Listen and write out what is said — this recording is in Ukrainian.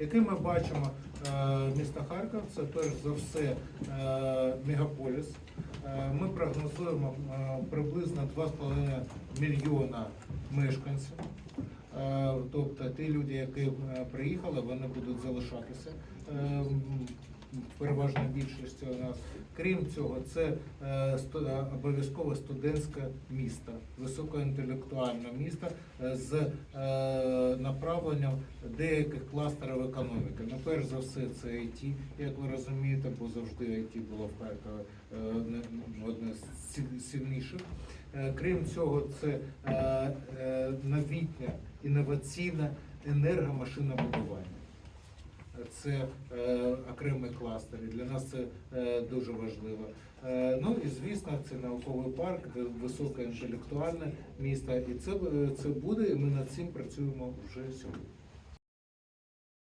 Який ми бачимо е, місто Харків, це перш за все е, мегаполіс. Е, Ми прогнозуємо приблизно 2,5 мільйона мешканців. Тобто ті люди, які приїхали, вони будуть залишатися. Переважна більшість у нас. Крім цього, це е, е, обов'язково студентське місто, високоінтелектуальне місто е, з направленням деяких кластерів економіки. Ну, перш за все, це IT, як ви розумієте, бо завжди IT було в Харкові одне- з силь- сильніших. Крім цього, це новітнє інноваційне енергомашинобудування. Це е, окремий кластер. І для нас це е, дуже важливо. Е, ну і звісно, це науковий парк, де високоінтелектуальне місто. І це, це буде, і ми над цим працюємо вже сьогодні.